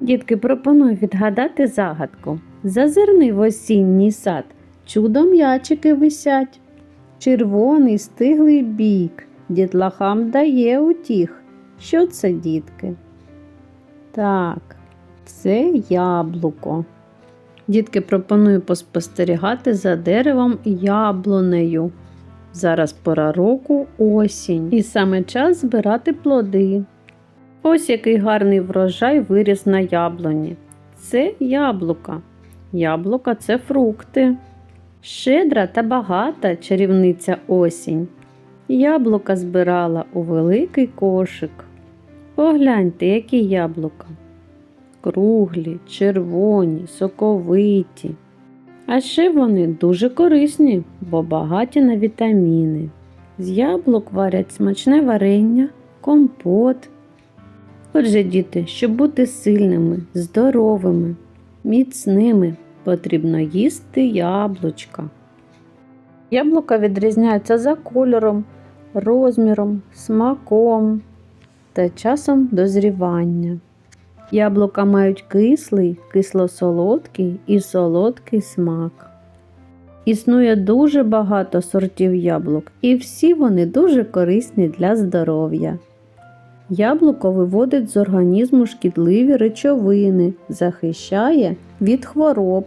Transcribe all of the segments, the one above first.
Дітки, пропоную відгадати загадку. Зазирни в осінній сад, чудо м'ячики висять. Червоний стиглий бік, дітлахам дає утіх. Що це, дітки? Так, це яблуко. Дітки, пропоную поспостерігати за деревом яблунею. Зараз пора року осінь, і саме час збирати плоди. Ось який гарний врожай виріс на яблуні. Це яблука. Яблука це фрукти. Щедра та багата чарівниця осінь. Яблука збирала у великий кошик. Погляньте, які яблука. Круглі, червоні, соковиті. А ще вони дуже корисні, бо багаті на вітаміни. З яблук варять смачне варення, компот. Отже, діти, щоб бути сильними, здоровими, міцними, потрібно їсти яблучка. Яблука відрізняються за кольором, розміром, смаком та часом дозрівання. Яблука мають кислий, кисло-солодкий і солодкий смак. Існує дуже багато сортів яблук, і всі вони дуже корисні для здоров'я. Яблуко виводить з організму шкідливі речовини, захищає від хвороб.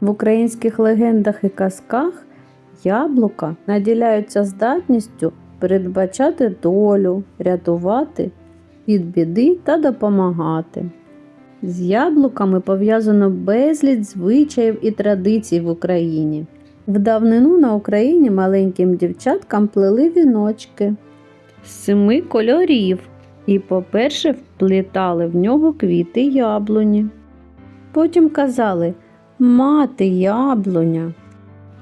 В українських легендах і казках яблука наділяються здатністю передбачати долю, рятувати від біди та допомагати. З яблуками пов'язано безліч звичаїв і традицій в Україні. В давнину на Україні маленьким дівчаткам плели віночки з семи кольорів і, по-перше, вплітали в нього квіти яблуні. Потім казали Мати яблуня.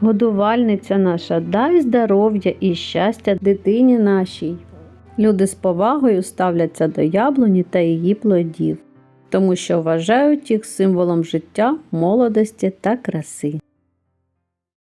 Годувальниця наша, дай здоров'я і щастя дитині нашій. Люди з повагою ставляться до яблуні та її плодів, тому що вважають їх символом життя, молодості та краси.